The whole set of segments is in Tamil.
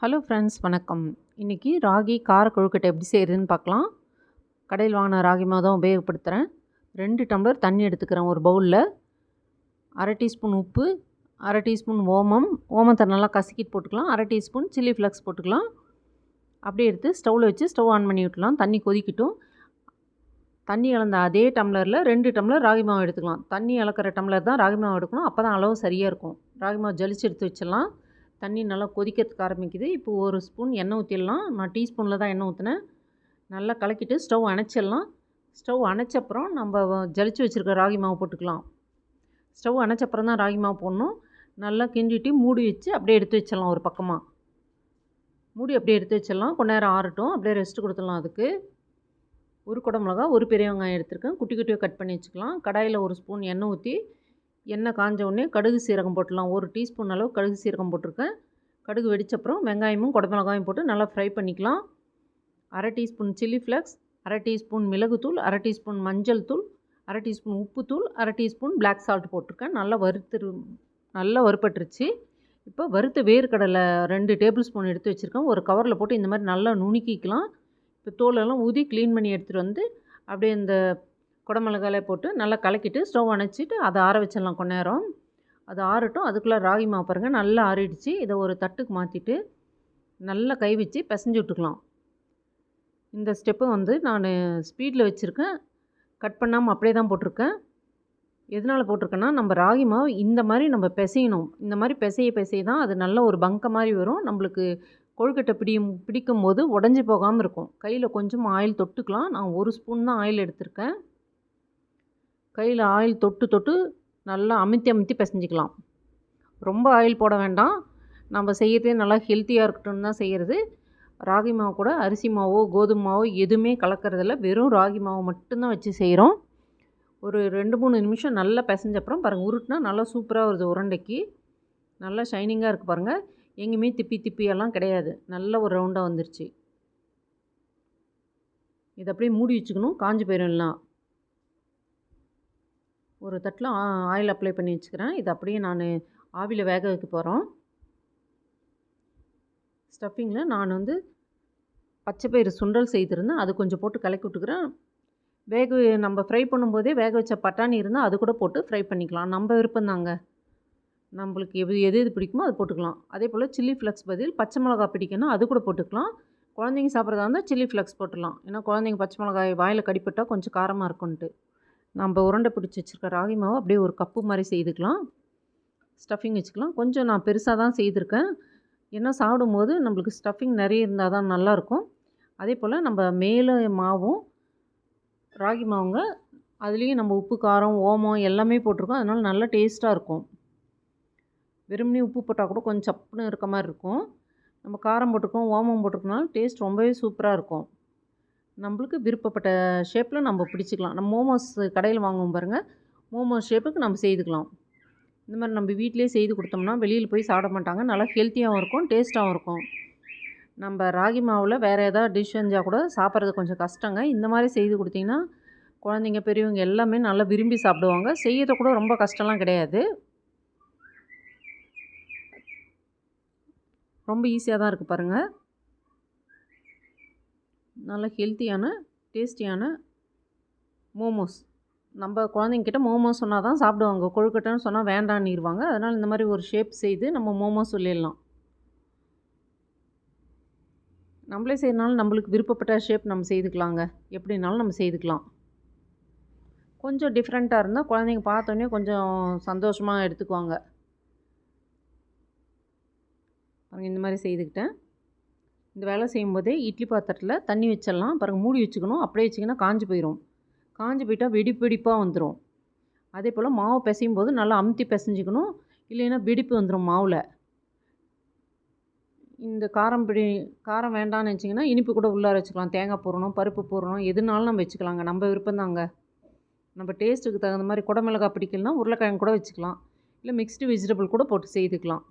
ஹலோ ஃப்ரெண்ட்ஸ் வணக்கம். இன்றைக்கி ராகி கார கொழுக்கட்டை எப்படி செய்கிறதுன்னு பார்க்கலாம். கடையில் வாங்கின ராகி மாவு தான் உபயோகப்படுத்துகிறேன் ரெண்டு டம்ளர் தண்ணி எடுத்துக்கிறேன் ஒரு பவுலில் அரை டீஸ்பூன் உப்பு அரை டீஸ்பூன் ஓமம். ஓமத்தை நல்லா கசக்கிட்டு போட்டுக்கலாம். அரை டீஸ்பூன் சில்லி ஃப்ளக்ஸ் போட்டுக்கலாம். அப்படியே எடுத்து ஸ்டவ்வில் வச்சு ஸ்டவ் ஆன் பண்ணி விட்டுலாம் தண்ணி கொதிக்கட்டும். தண்ணி இழந்த அதே டம்ளரில் ரெண்டு டம்ளர் ராகி மாவு எடுத்துக்கலாம். தண்ணி இழக்கிற டம்ளர் தான் ராகி மாவு எடுக்கணும். அப்போ தான் அளவு சரியாக இருக்கும். ராகி மாவு ஜலிச்சு எடுத்து வச்சிடலாம். தண்ணி நல்லா கொதிக்கிறதுக்கு ஆரம்பிக்குது. இப்போ ஒரு ஸ்பூன் எண்ணெய் ஊற்றிடலாம் நான் டீஸ்பூனில் தான் எண்ணெய் ஊற்றினேன் நல்லா கலக்கிட்டு ஸ்டவ் அணைச்சிடலாம். ஸ்டவ் அணைச்சப்புறம் நம்ம ஜலிச்சு வச்சுருக்க ராகி மாவு போட்டுக்கலாம். ஸ்டவ் அணைச்சப்புறம் தான் ராகி மாவு போடணும். நல்லா கிண்டிட்டு மூடி வச்சு அப்படியே எடுத்து வச்சிடலாம் ஒரு பக்கமாக மூடி அப்படியே எடுத்து வச்சிடலாம். கொஞ்ச நேரம் ஆறட்டும். அப்படியே ரெஸ்ட் கொடுத்துடலாம் அதுக்கு. ஒரு குடமிளகா ஒரு பெரிய வெங்காயம் எடுத்துருக்கேன். குட்டி குட்டியாக கட் பண்ணி வச்சுக்கலாம். கடாயில் ஒரு ஸ்பூன் எண்ணெய் ஊற்றி எண்ணெய் காஞ்ச உடனே கடுகு சீரகம் போட்டுடலாம். ஒரு டீஸ்பூன் அளவு கடுகு சீரகம் போட்டிருக்கேன். கடுகு வெடிச்சப்புறம் வெங்காயமும் குடமிளகாயும் போட்டு நல்லா ஃப்ரை பண்ணிக்கலாம். அரை டீஸ்பூன் சில்லி ஃப்ளக்ஸ் அரை டீஸ்பூன் மிளகுத்தூள் அரை டீஸ்பூன் மஞ்சள் தூள் அரை டீஸ்பூன் உப்புத்தூள் அரை டீஸ்பூன் பிளாக் சால்ட் போட்டிருக்கேன். நல்லா வறுத்துரு நல்லா வறுப்பட்டுருச்சு இப்போ வறுத்த வேர்க்கடலை ரெண்டு டேபிள் ஸ்பூன் எடுத்து வச்சுருக்கேன். ஒரு கவரில் போட்டு இந்த மாதிரி நல்லா நுணுக்கிக்கலாம். இப்போ தோலெல்லாம் ஊதி க்ளீன் பண்ணி எடுத்துகிட்டு வந்து அப்படியே இந்த குடமிளகாலே போட்டு நல்லா கலக்கிட்டு ஸ்டவ் அணைச்சிட்டு அதை ஆற வச்சிடலாம் கொஞ்ச நேரம். அது ஆறட்டும். அதுக்குள்ளே ராகி மாவு பாருங்கள் நல்லா ஆறிடுச்சு. இதை ஒரு தட்டுக்கு மாற்றிட்டு நல்லா கை வச்சு பிசைஞ்சு விட்டுக்கலாம். இந்த ஸ்டெப்பு வந்து நான் ஸ்பீடில் வச்சுருக்கேன். கட் பண்ணாமல் அப்படியே தான் போட்டிருக்கேன். எதனால் போட்டிருக்கேன்னா நம்ம ராகி மாவு இந்த மாதிரி நம்ம பிசையணும். இந்த மாதிரி பிசைய பிசைய தான் அது நல்ல ஒரு பங்க மாதிரி வரும். நம்மளுக்கு கொழுக்கட்டை பிடியும் பிடிக்கும் போது உடஞ்சி போகாமல் இருக்கும். கையில் கொஞ்சம் ஆயில் தொட்டுக்கலாம். நான் ஒரு ஸ்பூன் தான் ஆயில் எடுத்திருக்கேன். கையில் ஆயில் தொட்டு தொட்டு நல்லா அமுத்தி அமுத்தி பிசைஞ்சிக்கலாம். ரொம்ப ஆயில் போட வேண்டாம். நம்ம செய்யறதே நல்லா ஹெல்த்தியாக இருக்கட்டும் தான் செய்கிறது ராகி மாவு கூட அரிசி மாவோ கோதுமை மாவோ எதுவுமே கலக்கிறதில்ல. வெறும் ராகி மாவு மட்டும்தான் வச்சு செய்கிறோம் ஒரு ரெண்டு மூணு நிமிஷம் நல்லா பிசைஞ்சப்புறம் பாருங்கள் உருட்டினா நல்லா சூப்பராக வருது உருண்டைக்கு. நல்லா ஷைனிங்காக இருக்குது பாருங்கள் எங்கேயுமே திப்பி திப்பியெல்லாம் கிடையாது. நல்ல ஒரு ரவுண்டாக வந்துருச்சு. இதை அப்படியே மூடி வச்சுக்கணும். காஞ்சி போயிடும்லாம் ஒரு தட்டில் ஆயில் அப்ளை பண்ணி வச்சுக்கிறேன். இது அப்படியே நான் ஆவியில் வேக வைக்க போகிறோம் ஸ்டஃபிங்கில் நான் வந்து பச்சை பயிறு சுண்டல் செய்திருந்தேன். அது கொஞ்சம் போட்டு கலக்கி விட்டுக்கிறேன். வேக நம்ம ஃப்ரை பண்ணும்போதே வேக வச்ச பட்டாணி இருந்தால் அது கூட போட்டு ஃப்ரை பண்ணிக்கலாம். நம்ம விருப்பம் தாங்க. நம்மளுக்கு எது எது எது பிடிக்குமோ அது போட்டுக்கலாம். அதே போல் சில்லி ஃப்ளக்ஸ் பதில் பச்சை மிளகா பிடிக்கணும் அது கூட போட்டுக்கலாம். குழந்தைங்க சாப்பிட்றதா இருந்தால் சில்லி ஃப்ளக்ஸ் போட்டுடலாம் ஏன்னா குழந்தைங்க பச்சை மிளகாய் வாயில் கடிப்பட்டால் கொஞ்சம் காரமாக இருக்கும்ன்ட்டு. நம்ம உருண்டை பிடிச்சி வச்சுருக்க ராகி மாவு அப்படியே ஒரு கப்பு மாதிரி செய்துக்கலாம். ஸ்டஃபிங் வச்சுக்கலாம். கொஞ்சம் நான் பெருசாக தான் செய்திருக்கேன். ஏன்னா சாப்பிடும்போது நம்மளுக்கு ஸ்டஃபிங் நிறைய இருந்தால் தான் நல்லாயிருக்கும் அதே போல் நம்ம மேலே மாவும் ராகி மாவுங்க அதுலேயும் நம்ம உப்பு காரம் ஓமம் எல்லாமே போட்டிருக்கோம். அதனால் நல்லா டேஸ்ட்டாக இருக்கும். வெறுமனே உப்பு போட்டால் கூட கொஞ்சம் சப்புன்னு இருக்க மாதிரி இருக்கும். நம்ம காரம் போட்டிருக்கோம் ஓமம் போட்டிருக்கனால டேஸ்ட் ரொம்பவே சூப்பராக இருக்கும். நம்மளுக்கு விருப்பப்பட்ட ஷேப்பில் நம்ம பிடிச்சிக்கலாம். நம்ம மோமோஸ் கடையில் வாங்குவோம் பாருங்கள் மோமோஸ் ஷேப்புக்கு நம்ம செய்துக்கலாம். இந்த மாதிரி நம்ம வீட்டிலே செய்து கொடுத்தோம்னா வெளியில் போய் சாப்பிட மாட்டாங்க. நல்லா ஹெல்த்தியாகவும் இருக்கும் டேஸ்ட்டாகவும் இருக்கும். நம்ம ராகி மாவில் வேறு ஏதாவது டிஷ் செஞ்சால் கூட சாப்பிட்றது கொஞ்சம் கஷ்டங்க. இந்த மாதிரி செய்து கொடுத்தீங்கன்னா குழந்தைங்க பெரியவங்க எல்லாமே நல்லா விரும்பி சாப்பிடுவாங்க. செய்யறது கூட ரொம்ப கஷ்டம்லாம் கிடையாது. ரொம்ப ஈஸியாக தான் இருக்குது பாருங்கள் நல்ல ஹெல்த்தியான டேஸ்டியான மோமோஸ் நம்ம குழந்தைங்கிட்ட மோமோஸ் சொன்னால் தான் சாப்பிடுவாங்க. கொழுக்கட்டைன்னு சொன்னால் வேண்டான்னிடுவாங்க அதனால் இந்த மாதிரி ஒரு ஷேப் செய்து நம்ம மோமோஸ் சொல்லிடலாம். நம்மளே செய்யறனாலும் நம்மளுக்கு விருப்பப்பட்ட ஷேப் நம்ம செய்துக்கலாங்க. எப்படினாலும் நம்ம செய்துக்கலாம். கொஞ்சம் டிஃப்ரெண்ட்டாக இருந்தால் குழந்தைங்க பார்த்தோன்னே கொஞ்சம் சந்தோஷமாக எடுத்துக்குவாங்க. பாருங்கள் இந்த மாதிரி செய்துக்கிட்டேன். இந்த வேலை செய்யும்போதே இட்லி பாத்திரத்தில் தண்ணி வச்சிடலாம். பிறகு மூடி வச்சுக்கணும். அப்படியே வச்சிங்கன்னா காஞ்சி போயிடும் காஞ்சி போயிட்டால் வெடிப்பு வெடிப்பாக வந்துடும் அதே போல் மாவு பிசையும் போது நல்லா அமுத்தி பிசைஞ்சிக்கணும். இல்லைன்னா வெடிப்பு வந்துடும் மாவில். இந்த காரம் பிடி காரம் வேண்டாம்னு வச்சிங்கன்னா இனிப்பு கூட உள்ளார வச்சுக்கலாம். தேங்காய் போடணும் பருப்பு போடணும். எதுனாலும் நம்ம வச்சுக்கலாங்க. நம்ம விருப்பம் தாங்க. நம்ம டேஸ்ட்டுக்கு தகுந்த மாதிரி குடமிளகா பிடிக்கலனா உருளைக்கிழங்கு கூட வச்சுக்கலாம். இல்லை மிக்ஸ்டு வெஜிடபிள் கூட போட்டு செய்துக்கலாம்.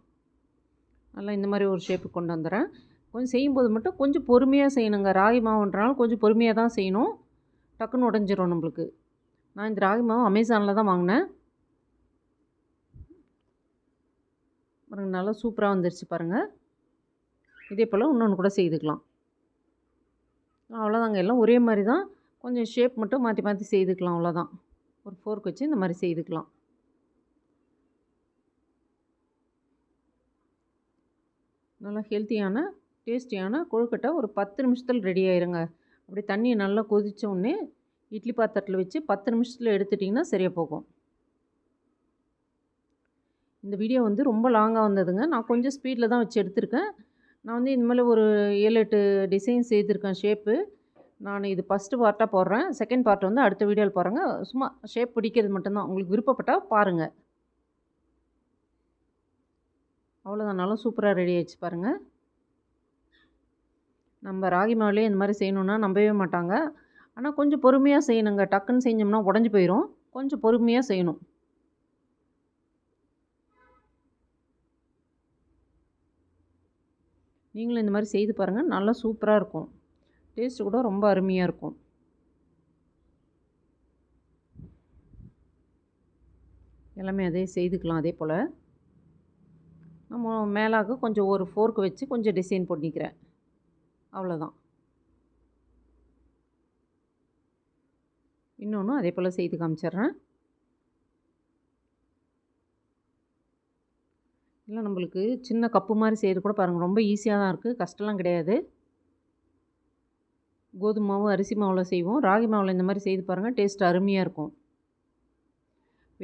நல்லா இந்த மாதிரி ஒரு ஷேப்புக்கு கொண்டு வந்துடுறேன். கொஞ்சம் செய்யும்போது மட்டும் கொஞ்சம் பொறுமையாக செய்யணுங்க. ராகி மாவுன்றனால கொஞ்சம் பொறுமையாக தான் செய்யணும். டக்குன்னு உடஞ்சிரும் நம்மளுக்கு. நான் இந்த ராகி மாவு அமேசானில் தான் வாங்கினேன். பாருங்கள் நல்லா சூப்பராக வந்துருச்சு பாருங்கள் இதே போல் இன்னொன்று கூட செய்துக்கலாம். அவ்வளோதாங்க எல்லாம் ஒரே மாதிரி தான். கொஞ்சம் ஷேப் மட்டும் மாற்றி மாற்றி செய்துக்கலாம். அவ்வளோதான் ஒரு ஃபோர்க் வச்சு இந்த மாதிரி செய்துக்கலாம். நல்லா ஹெல்த்தியான டேஸ்டியான கொழுக்கட்டை ஒரு பத்து நிமிஷத்தில் ரெடி ஆயிருங்க. அப்படி தண்ணியை நல்லா கொதித்த உடனே இட்லி பாத்திரத்தில் வச்சு பத்து நிமிஷத்தில் எடுத்துட்டிங்கன்னா சரியாக போகும். இந்த வீடியோ வந்து ரொம்ப லாங்காக வந்ததுங்க. நான் கொஞ்சம் ஸ்பீடில் தான் வச்சு எடுத்திருக்கேன். நான் வந்து இந்த ஒரு ஏழு எட்டு டிசைன் செய்திருக்கேன் ஷேப்பு நான் இது ஃபஸ்ட்டு பார்ட்டாக போடுறேன். செகண்ட் பார்ட் வந்து அடுத்த வீடியோவில் போகிறேங்க சும்மா ஷேப் பிடிக்கிறது மட்டும்தான் உங்களுக்கு விருப்பப்பட்டால் பாருங்கள் அவ்வளோதான் நல்லா சூப்பராக ரெடி ஆயிடுச்சு பாருங்கள் நம்ம ராகி மாவுலேயே இந்த மாதிரி செய்யணுன்னா நம்பவே மாட்டாங்க. ஆனால் கொஞ்சம் பொறுமையாக செய்யணுங்க. டக்குன்னு செஞ்சோம்னா உடஞ்சி போயிடும் கொஞ்சம் பொறுமையாக செய்யணும். நீங்களும் இந்த மாதிரி செய்து பாருங்கள் நல்லா சூப்பராக இருக்கும். டேஸ்ட்டு கூட ரொம்ப அருமையாக இருக்கும். எல்லாமே அதே செய்துக்கலாம் அதே போல். நம்ம மேலாக கொஞ்சம் ஒரு ஃபோர்க் வச்சு கொஞ்சம் டிசைன் பண்ணிக்கிறேன். அவ்வளோதான் இன்னொன்று அதே போல் செய்து காமிச்சிட்றேன். இல்லை நம்மளுக்கு சின்ன கப்பு மாதிரி செய்கிறது கூட பாருங்கள் ரொம்ப ஈஸியாக தான் இருக்குது கஷ்டம்லாம் கிடையாது. கோதுமை மாவு அரிசி மாவில் செய்வோம். ராகி மாவில் இந்த மாதிரி செய்து பாருங்கள் டேஸ்ட் அருமையாக இருக்கும்.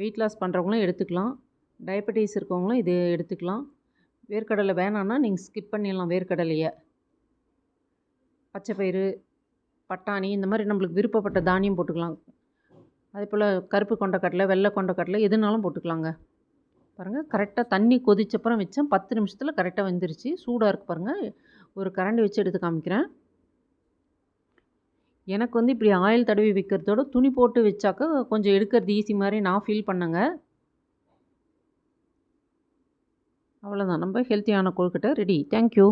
வெயிட் லாஸ் பண்ணுறவங்களும் எடுத்துக்கலாம். டயபெட்டிஸ் இருக்கவங்களும் இது எடுத்துக்கலாம். வேர்க்கடலை வேணான்னா நீங்கள் ஸ்கிப் பண்ணிடலாம் வேர்க்கடலையை. பச்சைப்பயிறு பட்டாணி இந்த மாதிரி நம்மளுக்கு விருப்பப்பட்ட தானியம் போட்டுக்கலாம். அதே போல் கருப்பு கொண்டக்கடலை வெள்ளை கொண்டக்கடலை எதுனாலும் போட்டுக்கலாங்க. பாருங்கள் கரெக்டாக தண்ணி கொதிச்சப்புறம் வச்சேன். பத்து நிமிஷத்தில் கரெக்டாக வெந்துருச்சு. சூடாக இருக்குது பாருங்கள் ஒரு கரண்டி வச்சு எடுத்து காமிக்கிறேன். எனக்கு வந்து இப்படி ஆயில் தடவி வைக்கிறதோட துணி போட்டு வச்சாக்க கொஞ்சம் எடுக்கிறது ஈஸி மாதிரி நான் ஃபீல் பண்ணேங்க. அவ்வளோதான் நம்ம ஹெல்த்தியான கொழுக்கட்டை ரெடி தேங்க்யூ